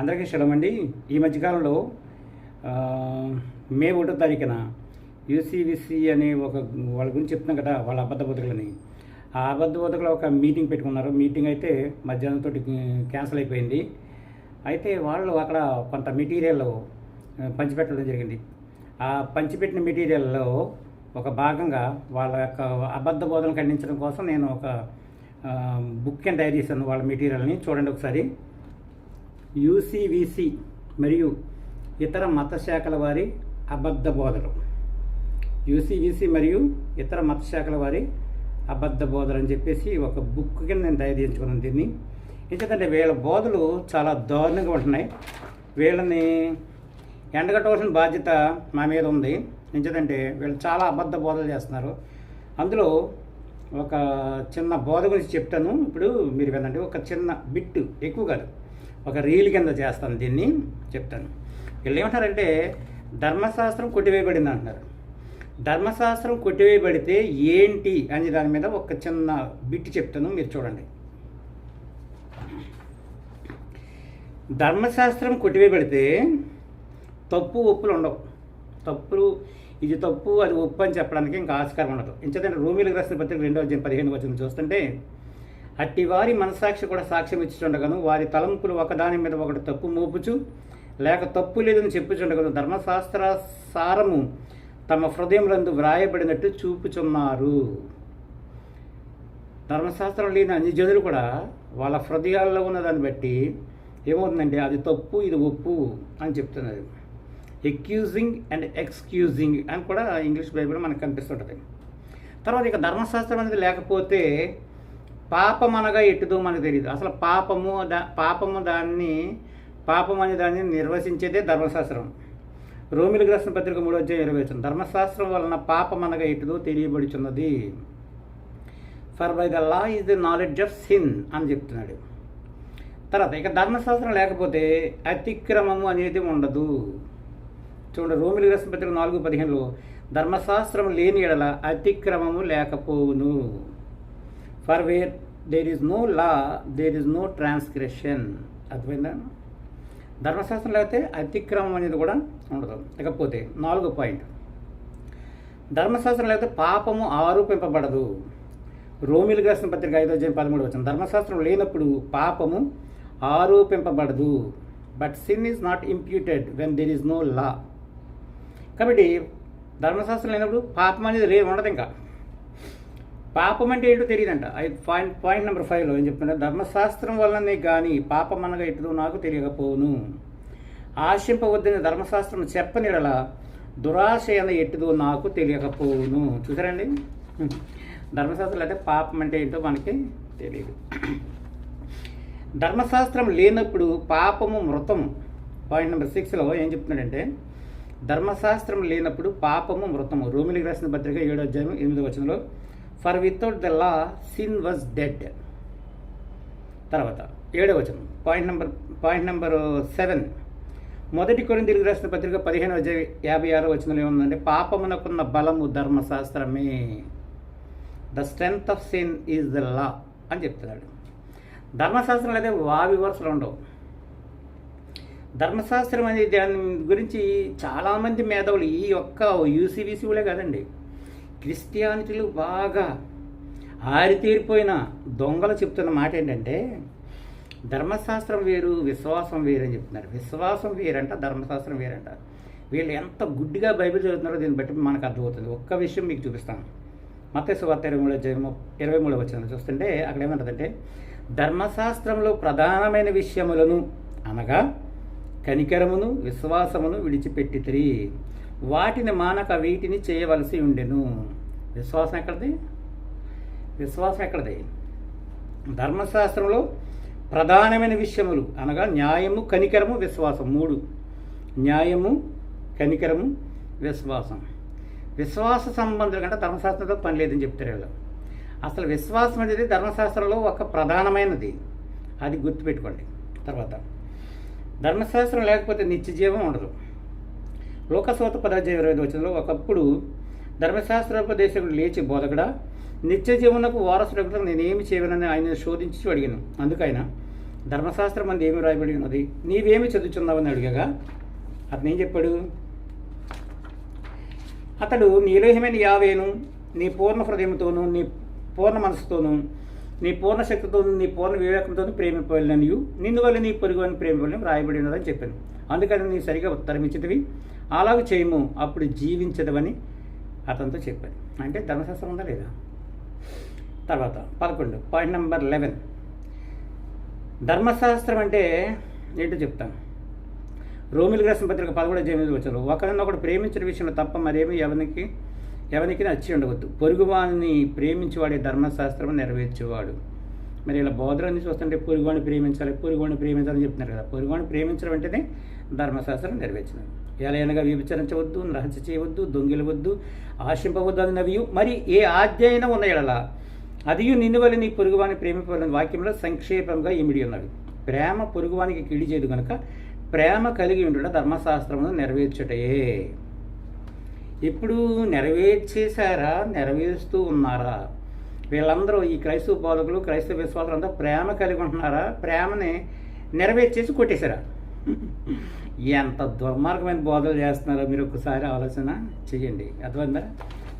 అందరికీ శుభం ఈ మధ్యకాలంలో మే ఒకటో తారీఖున యూసీవిసి అనే ఒక వాళ్ళ గురించి చెప్తున్నాం కదా వాళ్ళ అబద్ధ బతుకులని ఆ అబద్ధ బతుకులు ఒక మీటింగ్ పెట్టుకున్నారు. మీటింగ్ అయితే మధ్యాహ్నంతో క్యాన్సిల్ అయిపోయింది. అయితే వాళ్ళు అక్కడ కొంత మెటీరియల్ పంచిపెట్టడం జరిగింది. ఆ పంచిపెట్టిన మెటీరియల్లో ఒక భాగంగా వాళ్ళ యొక్క అబద్ధ బోధన ఖండించడం కోసం నేను ఒక బుక్ అండ్ తయారు చేశాను వాళ్ళ మెటీరియల్ని చూడండి ఒకసారి. యూసీవీసీ మరియు ఇతర మత శాఖల వారి అబద్ధ బోధలు యూసీవీసీ మరియు ఇతర మత శాఖల వారి అబద్ధ బోధలు అని చెప్పేసి ఒక బుక్ కింద నేను తయారు దీన్ని. ఎందుకంటే వీళ్ళ బోధలు చాలా దారుణంగా ఉంటున్నాయి. వీళ్ళని ఎండగట్టవలసిన బాధ్యత మా మీద ఉంది. ఎందుకంటే వీళ్ళు చాలా అబద్ధ బోధలు చేస్తున్నారు. అందులో ఒక చిన్న బోధ గురించి చెప్తాను. ఇప్పుడు మీరు వినండి. ఒక చిన్న బిట్టు ఎక్కువ కాదు. ఒక రీల్ కింద చేస్తాను దీన్ని చెప్తాను. వీళ్ళు ఏమంటారంటే ధర్మశాస్త్రం కొట్టివేయబడింది అంటున్నారు. ధర్మశాస్త్రం కొట్టివేయబడితే ఏంటి అని దాని మీద ఒక చిన్న బిట్టు చెప్తాను మీరు చూడండి. ధర్మశాస్త్రం కొట్టివేయబడితే తప్పు ఒప్పులు ఉండవు. తప్పులు ఇది తప్పు అది ఒప్పు అని చెప్పడానికి ఇంకా ఆస్కారం ఉండదు. ఎందుకంటే రూమిలకు రాసిన పత్రిక రెండో పదిహేను వచ్చిన చూస్తుంటే అట్టి వారి మనసాక్షి కూడా సాక్ష్యం ఇచ్చుచుండగను. వారి తలంపులు ఒకదాని మీద ఒకటి తప్పు మోపుచు లేక తప్పు లేదని చెప్పుచుండగను. ధర్మశాస్త్ర సారము తమ హృదయములందు వ్రాయబడినట్టు చూపుచున్నారు. ధర్మశాస్త్రం లేని అన్ని జనులు కూడా వాళ్ళ హృదయాల్లో ఉన్న దాన్ని బట్టి ఏమవుతుందంటే అది తప్పు ఇది ఒప్పు అని చెప్తున్నారు. ఎక్యూజింగ్ అండ్ ఎక్స్క్యూజింగ్ అని కూడా ఇంగ్లీష్ బైబిల్ మనకు కనిపిస్తుంటుంది. తర్వాత ఇక ధర్మశాస్త్రం అనేది లేకపోతే పాపం అనగా ఎట్టుదో మనకు తెలియదు అసలు పాపము దా పాపము దాన్ని పాపం అనే దాన్ని నిర్వచించేదే ధర్మశాస్త్రం. రోమిలకు రాసిన పత్రిక మూడో అధ్యాయం ఇరవై ధర్మశాస్త్రం వలన పాపం అనగా ఎటుదో తెలియబడుచున్నది. For by the law is the knowledge of sin అని చెప్తున్నాడు. తర్వాత ఇక ధర్మశాస్త్రం లేకపోతే అతిక్రమము అనేది ఉండదు. చూడండి రోమిలి రాసిన పత్రిక నాలుగు పదిహేనులో ధర్మశాస్త్రం లేని ఎడల అతిక్రమము లేకపోవును. For where there is no law there is no transgression అర్థమైందా? ధర్మశాస్త్రం లేకపోతే అతిక్రమం అనేది కూడా ఉండదు. ఇకపోతే నాలుగో పాయింట్. ధర్మశాస్త్రంలో లేకపోతే పాపము ఆరోపింపబడదు. రోమిలు రాసిన పత్రిక ఐదో జయం పదమూడు వచ్చిన ధర్మశాస్త్రం లేనప్పుడు పాపము ఆరోపింపబడదు. But sin is not imputed when there is no law కాబట్టి ధర్మశాస్త్రం లేనప్పుడు పాపం అనేది రే ఉండదు ఇంకా. పాపం అంటే ఏంటో తెలియదంట పాయింట్ పాయింట్ నెంబర్ ఫైవ్లో ఏం చెప్తున్నా ధర్మశాస్త్రం వల్లనే కానీ పాపం అనగా ఎటుదో నాకు తెలియకపోవును. ఆశింపవద్దని ధర్మశాస్త్రం చెప్పనిడల దురాశ అన్న ఎట్టుదో నాకు తెలియకపోవును. చూసారండి? ధర్మశాస్త్రం అయితే పాపం అంటే ఏంటో మనకి తెలియదు ధర్మశాస్త్రం లేనప్పుడు పాపము మృతం పాయింట్ నెంబర్ సిక్స్లో ఏం చెప్తున్నాడంటే ధర్మశాస్త్రం లేనప్పుడు పాపము మృతము. రోమిలికి రాసిన పత్రిక ఏడో అధ్యాయం ఎనిమిదో వచనంలో for without the law sin was dead తర్వాత ఏడో వచనం. Point number point number seven మొదటి కొరింథీయులకు రాసిన పత్రిక పదిహేను యాభై ఆరో వచనంలో ఏముందంటే పాపమునకున్న బలము ధర్మశాస్త్రమే. The strength of sin is the law అని చెప్తున్నాడు. ధర్మశాస్త్రం అయితే వావి వరుసలు ఉండవు. ధర్మశాస్త్రం అనే దాని గురించి చాలామంది మేధావులు ఈ ఒక్క యూసీవీసీలే కాదండి. క్రిస్టియానిటీలు బాగా ఆరితేరిపోయిన దొంగలు చెప్తున్న మాట ఏంటంటే ధర్మశాస్త్రం వేరు విశ్వాసం వేరు అని చెప్తున్నారు. విశ్వాసం వేరంట ధర్మశాస్త్రం వేరంట. వీళ్ళు ఎంత గుడ్డిగా బైబిల్ చదువుతున్నారో దీన్ని బట్టి మనకు అర్థమవుతుంది. ఒక్క విషయం మీకు చూపిస్తాను. మత్స్సు వార్త ఇరవై మూడు జన్మ ఇరవై మూడు వచ్చిన చూస్తుంటే అక్కడ ఏమంటుందంటే ధర్మశాస్త్రంలో ప్రధానమైన విషయములను అనగా కనికరమును విశ్వాసమును విడిచిపెట్టితిరి. వాటిని మానక వీటిని చేయవలసి ఉండెను. విశ్వాసం ఎక్కడిది? విశ్వాసం ఎక్కడిది? ధర్మశాస్త్రంలో ప్రధానమైన విషయములు అనగా న్యాయము కనికరము విశ్వాసం మూడు. న్యాయము కనికరము విశ్వాసం. విశ్వాస సంబంధం కంటే ధర్మశాస్త్రంతో పని లేదని చెప్తారు వీళ్ళు. అసలు విశ్వాసం అనేది ధర్మశాస్త్రంలో ఒక ప్రధానమైనది. అది గుర్తుపెట్టుకోండి. తర్వాత ధర్మశాస్త్రం లేకపోతే నిత్య జీవం ఉండదు. లోకసోత పదాధ్యాయ ఇరవై ఐదు వచ్చినలో ఒకప్పుడు ధర్మశాస్త్రోపదేశకుడు లేచి బోధకుడా నిత్య జీవనకు వారసులకు నేనేమి చేయవనని ఆయన శోధించి అడిగాను. అందుకైనా ధర్మశాస్త్రం అంది ఏమి రాయబడి ఉన్నది? నీవేమి చదువుతున్నావని అడిగగా అతను ఏం చెప్పాడు? అతడు నీలోహమైన యావేను నీ పూర్ణ హృదయంతోనూ నీ పూర్ణ మనసుతోనూ నీ పూర్ణ శక్తితో నీ పూర్ణ వివేకంతో ప్రేమిపోలేనియు నిన్ను వల్ల నీ పొరుగు అని ప్రేమిపోలేని రాయబడి ఉన్నదని చెప్పాను. అందుకని నీ సరిగా ఉత్తరం ఇచ్చినవి అలాగ చేయము అప్పుడు జీవించదవని అతనితో చెప్పాను. అంటే ధర్మశాస్త్రం ఉందా లేదా? తర్వాత పదకొండు. పాయింట్ నెంబర్ లెవెన్ ధర్మశాస్త్రం అంటే ఏంటో చెప్తాను. రోమిల్ రాసిన పత్రిక పదకొండు జయమిది వచ్చారు ఒకరినొకడు ప్రేమించిన విషయంలో తప్ప మరేమి ఎవరికి ఎవరికి నచ్చి ఉండవద్దు పొరుగువాడిని ప్రేమించేవాడే ధర్మశాస్త్రం నెరవేర్చేవాడు. మరి ఇలా బోధనని చూస్తుంటే పొరుగువాడిని ప్రేమించాలి పొరుగువాడిని ప్రేమించాలని చెప్తున్నారు కదా. పొరుగువాడిని ప్రేమించడం వెంటనే ధర్మశాస్త్రం నెరవేర్చినది ఎలాగైనా విభచరించవద్దు రహస్య చేయవద్దు దొంగిలవద్దు ఆశింపవద్దు అన్నవి మరి ఏ ఆజ్ఞ ఉన్న ఎడల అదియు నిన్ను వల్ల నీ పొరుగువాని ప్రేమిపవలని వాక్యంలో సంక్షేపంగా ఇమిడి ఉన్నవి ప్రేమ పొరుగువానికి కిడి చేయదు కనుక ప్రేమ కలిగి ఉండడం ధర్మశాస్త్రమును నెరవేర్చుటయే. ఇప్పుడు నెరవేర్చేశారా? నెరవేరుస్తూ ఉన్నారా? వీళ్ళందరూ ఈ క్రైస్తవ బాలకులు క్రైస్తవ విశ్వాసులు అంతా ప్రేమ కలిగి ఉంటున్నారా? ప్రేమని నెరవేర్చేసి కొట్టేశారా? ఎంత దుర్మార్గమైన బోధలు చేస్తున్నారో మీరు ఒకసారి ఆలోచన చేయండి. అర్థమైందా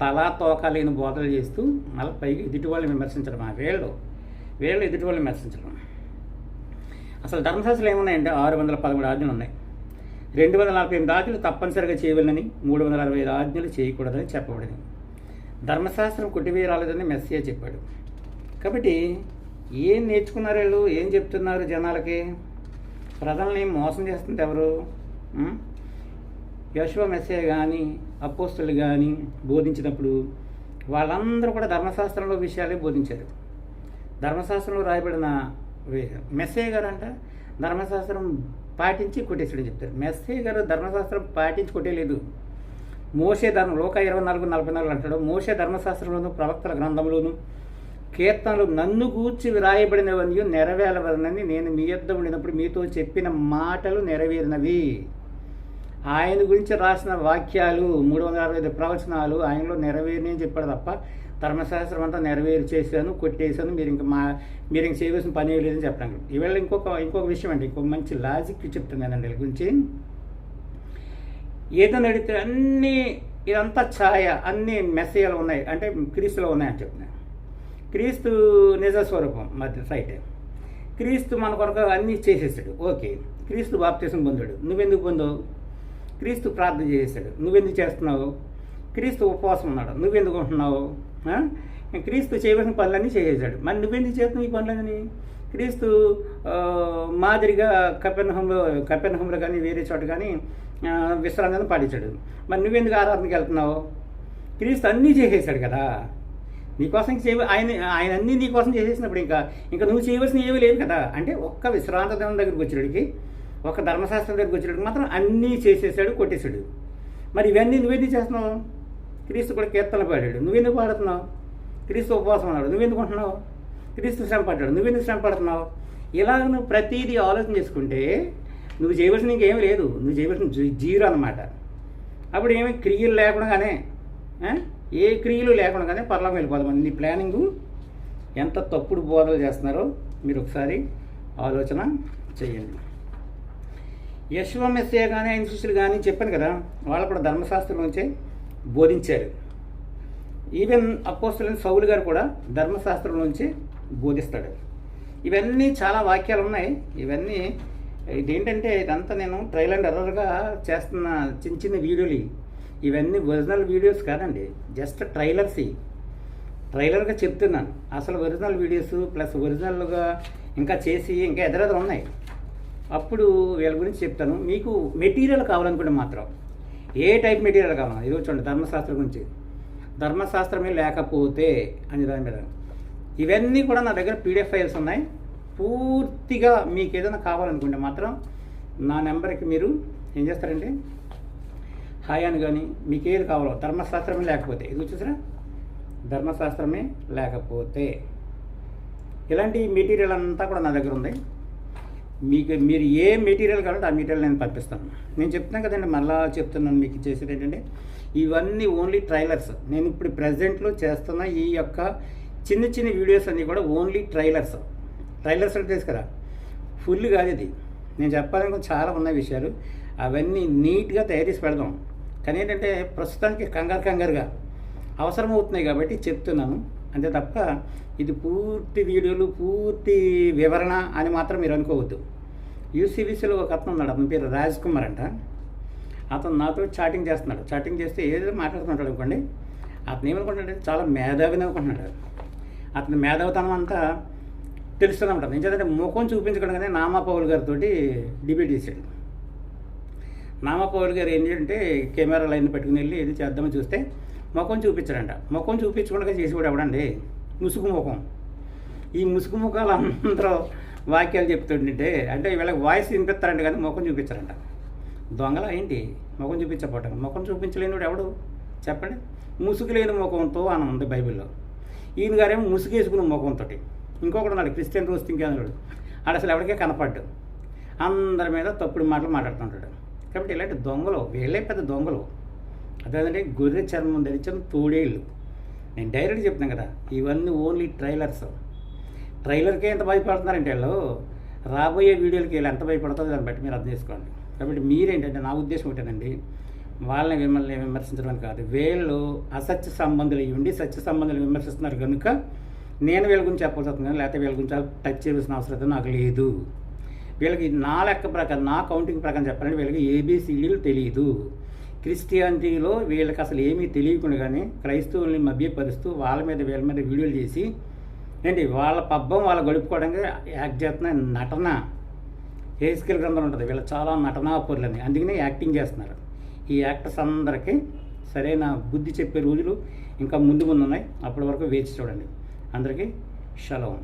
తలా తోక లేని బోధలు చేస్తూ మళ్ళీ పైకి ఎదుటి వాళ్ళని విమర్శించడం ఆ వీళ్ళు. వీళ్ళు ఎదుటి వాళ్ళని విమర్శించడం. అసలు ధర్మశాస్త్రాలు ఏమున్నాయంటే ఆరు వందల పదమూడు ఆజ్ఞలు ఉన్నాయి రెండు వందల నలభై ఎనిమిది ఆజ్ఞలు తప్పనిసరిగా చేయవలని మూడు వందల అరవై ఐదు ఆజ్ఞలు చేయకూడదని చెప్పబడింది. ధర్మశాస్త్రం కొట్టివేయరాలేదని మెస్సే చెప్పాడు. కాబట్టి ఏం నేర్చుకున్నారు వీళ్ళు? ఏం చెప్తున్నారు జనాలకి? ప్రజల్ని మోసం చేస్తుంది ఎవరు? యశ్వ మెస్సే కానీ అపోస్తులు కానీ బోధించినప్పుడు వాళ్ళందరూ కూడా ధర్మశాస్త్రంలో విషయాలే బోధించారు. ధర్మశాస్త్రంలో రాయబడిన మెస్సే గారంట ధర్మశాస్త్రం పాటించి కొట్టేసాడని చెప్తారు మెస్సే గారు ధర్మశాస్త్రం పాటించి కొట్టేయలేదు మోసే ధర్మం లోక ఇరవై నాలుగు నలభై నాలుగు అంటాడు. మోసే ధర్మశాస్త్రంలోను ప్రవక్తల గ్రంథంలోను కీర్తనలు నన్ను గూర్చి వ్రాయబడినవన్నీ నెరవేరవలనని నేను మీ యొద్ద ఉండినప్పుడు మీతో చెప్పిన మాటలు నెరవేరినవి. ఆయన గురించి రాసిన వాక్యాలు మూడు వందల అరవై ఐదు ప్రవచనాలు ఆయనలో నెరవేరినని చెప్పాడు తప్ప ధర్మశాస్త్రం అంతా నెరవేరు చేశాను కొట్టేశాను. మీరు ఇంకా మా మీరు ఇంక చేయవలసిన పని లేదని చెప్పడానికి ఈవేళ ఇంకొక ఇంకొక విషయం అండి. ఇంకొక మంచి లాజిక్ చెప్తున్నానండి వీళ్ళ గురించి. ఏదైనా అడిగితే అన్నీ ఇదంతా ఛాయ అన్ని మెసేజ్లు ఉన్నాయి. అంటే క్రీస్తులో ఉన్నాయని చెప్తున్నాను క్రీస్తు నిజస్వరూపం మధ్య రైట్ క్రీస్తు మన కొరకు అన్నీ చేసేసాడు. ఓకే. క్రీస్తు బాప్తీసం పొందాడు. నువ్వెందుకు పొందావు? క్రీస్తు ప్రార్థన చేసేసాడు. నువ్వెందుకు చేస్తున్నావు? క్రీస్తు ఉపవాసం ఉన్నాడు. నువ్వెందుకు ఉంటున్నావు? క్రీస్తు చేయవలసిన పనులన్నీ చేసేసాడు మరి నువ్వెందుకు చేస్తున్నావు ఈ పనులన్నీ? క్రీస్తు మాదిరిగా కపెన్హంలో కపెన్హంలో కానీ వేరే చోట కానీ విశ్రాంతిని పాటించాడు. మరి నువ్వెందుకు ఆరాధనకి వెళ్తున్నావు? క్రీస్తు అన్నీ చేసేసాడు కదా. నీకోసం చేయ ఆయన ఆయన అన్నీ నీకోసం చేసేసినప్పుడు ఇంకా ఇంకా నువ్వు చేయవలసిన ఏమీ లేదు కదా. అంటే ఒక్క విశ్రాంత దినం దగ్గరికి వచ్చేటికి ఒక ధర్మశాస్త్రం దగ్గరికి వచ్చేటికి మాత్రం అన్నీ చేసేసాడు కొట్టేశాడు. మరి ఇవన్నీ నువ్వెందుకు చేస్తున్నావు? క్రీస్తు కూడా కీర్తన పాడాడు. నువ్వెందుకు పాడుతున్నావు? క్రీస్తు ఉపవాసం అన్నాడు నువ్వెందుకు ఉంటున్నావు? క్రీస్తు శ్రమ పడ్డాడు. నువ్వెందుకు శ్రమ పడుతున్నావు? ఇలా నువ్వు ప్రతిదీ ఆలోచన చేసుకుంటే నువ్వు చేయవలసిన ఇంకేం లేదు. నువ్వు చేయవలసిన జీరో అనమాట అప్పుడు ఏమి క్రియలు లేకుండానే ఏ క్రియలు లేకుండానే పర్లోకి వెళ్ళిపోదాం. నీ ప్లానింగు ఎంత తప్పుడు బోధలు చేస్తున్నారో మీరు ఒకసారి ఆలోచన చేయండి. యశ్వమెస్సే కానీ ఆయన శిష్యులు కానీ చెప్పాను కదా వాళ్ళు కూడా ధర్మశాస్త్రం నుంచే బోధించారు. ఈవెన్ అపోస్తులైన సౌలు గారు కూడా ధర్మశాస్త్రం నుంచి బోధిస్తాడు. ఇవన్నీ చాలా వాక్యాలు ఉన్నాయి. ఇవన్నీ ఇదేంటంటే ఇదంతా నేను ట్రైల్ అండ్ ఎర్రర్గా చేస్తున్న చిన్న చిన్న వీడియోలు ఇవన్నీ ఒరిజినల్ వీడియోస్ కాదండి. జస్ట్ ట్రైలర్స్ ట్రైలర్గా చెప్తున్నాను. అసలు ఒరిజినల్ వీడియోస్ ప్లస్ ఒరిజినల్గా ఇంకా చేసి ఇంకా ఎదురెదురు ఉన్నాయి. అప్పుడు వీళ్ళ గురించి చెప్తాను. మీకు మెటీరియల్ కావాలనుకుంటే మాత్రం. ఏ టైప్ మెటీరియల్ కావాలి ఇది చూడండి ధర్మశాస్త్రం గురించి. ధర్మశాస్త్రమే లేకపోతే అని దాని మీద. ఇవన్నీ కూడా నా దగ్గర పీడిఎఫ్ ఫైల్స్ ఉన్నాయి. పూర్తిగా మీకు ఏదైనా కావాలనుకుంటే మాత్రం నా నెంబర్కి మీరు ఏం చేస్తారంటే హాయ్ అని కానీ మీకు ఏది కావాలో ధర్మశాస్త్రమే లేకపోతే. ఇది వచ్చేసరా ధర్మశాస్త్రమే లేకపోతే. ఇలాంటి మెటీరియల్ అంతా కూడా నా దగ్గర ఉంది. మీకు మీరు ఏ మెటీరియల్ కావాలంటే ఆ మెటీరియల్ నేను పంపిస్తాను. నేను చెప్తున్నాను కదండి మళ్ళా చెప్తున్నాను మీకు చేసేది ఏంటంటే ఇవన్నీ ఓన్లీ ట్రైలర్స్ నేను ఇప్పుడు ప్రజెంట్లో చేస్తున్న ఈ యొక్క చిన్న చిన్న వీడియోస్ అన్నీ కూడా ఓన్లీ ట్రైలర్స్ ట్రైలర్స్ అంటే తెలుసు కదా? ఫుల్ కాదు ఇది. నేను చెప్పాలనుకున్న చాలా ఉన్నాయి విషయాలు. అవన్నీ నీట్గా తయారు చేసి పెడదాం. కానీ ఏంటంటే ప్రస్తుతానికి కంగారు కంగారుగా. అవసరం అవుతున్నాయి కాబట్టి చెప్తున్నాను. అంతే తప్ప ఇది పూర్తి వీడియోలు పూర్తి వివరణ అని మాత్రం మీరు అనుకోవద్దు. యూసీబీసీలో ఒక అతను ఉన్నాడు అతని పేరు రాజ్ కుమార్ అంట. అతను నాతో చాటింగ్ చేస్తున్నాడు. చాటింగ్ చేస్తే ఏదో మాట్లాడుతున్నాడు అనుకోండి. అతను ఏమనుకుంటాడు చాలా మేధావిని అనుకుంటున్నాడు అతని మేధావితనం అంతా తెలుస్తుందన్నమాట నిజంటే ముఖం చూపించకుండానే నామా పౌల్ గారితో డిబేట్ చేశాడు. నామాపౌల్ గారు ఏం చేయాలంటే కెమెరా లైన్ పెట్టుకుని వెళ్ళి ఏది చేద్దామని చూస్తే ముఖం చూపించడంట. ముఖం చూపించకుండా చేసేవాడు ఎవడండి? ముసుగు ముఖం. ఈ ముసుగు ముఖాలు అందరూ వాక్యాలు చెప్తుంటే అంటే వీళ్ళకి వాయిస్ వినిపిస్తారంట కానీ ముఖం చూపించారంట. దొంగల ఏంటి? ముఖం చూపించబోటం ముఖం చూపించలేనివాడు ఎవడు? చెప్పండి. ముసుగు లేని ముఖంతో అని ఉంది బైబిల్లో. ఈయన గారేమో ముసుగేసుకున్న ముఖంతో ఇంకొకడు ఉన్నాడు క్రిస్టియన్ రోస్ తింకేంద్రుడు ఆడు అసలు ఎవరికే కనపడ్డు. అందరి మీద తప్పుడు మాటలు మాట్లాడుతుంటాడు. కాబట్టి ఇలాంటి దొంగలు వీళ్ళే పెద్ద దొంగలు. అదేంటంటే గొర్రె చర్మం ధరించడం తోడేళ్ళు నేను డైరెక్ట్ చెప్తాను కదా ఇవన్నీ ఓన్లీ ట్రైలర్స్. ట్రైలర్కే ఎంత భయపడుతున్నారంటే వాళ్ళు? రాబోయే వీడియోలకి వీళ్ళు ఎంత భయపడుతుందో దాన్ని బట్టి మీరు అర్థం చేసుకోండి. కాబట్టి మీరేంటంటే నా ఉద్దేశం ఒకటేనండి వాళ్ళని మిమ్మల్ని విమర్శించడం కాదు. వీళ్ళు అసత్య సంబంధులు ఇవ్వండి ఉండి సత్య సంబంధాలు విమర్శిస్తున్నారు కనుక నేను వీళ్ళ గురించి చెప్పాల్సి వస్తుంది కానీ లేకపోతే వీళ్ళ గురించి టచ్ చేయాల్సిన అవసరం అయితే నాకు లేదు. వీళ్ళకి నా లెక్క ప్రకారం నా కౌంటింగ్ ప్రకారం చెప్పాలంటే వీళ్ళకి ఏబీసీడీలు తెలియదు క్రిస్టియానిటీలో వీళ్ళకి అసలు ఏమీ తెలియకుండా కానీ క్రైస్తవుల్ని మభ్యపరుస్తూ వాళ్ళ మీద వీళ్ళ మీద వీడియోలు చేసి ఏంటి వాళ్ళ పబ్బం వాళ్ళు గడుపుకోవడానికి యాక్ట్ చేస్తున్న నటన హేస్కిల్ గ్రంథం ఉంటుంది వీళ్ళు చాలా నటనాపరులని అందుకనే యాక్టింగ్ చేస్తున్నారు. ఈ యాక్టర్స్ అందరికీ సరైన బుద్ధి చెప్పే రోజులు ఇంకా ముందు ముందు ఉన్నాయి. అప్పటి వరకు వేచి చూడండి. అందరికీ షలోం.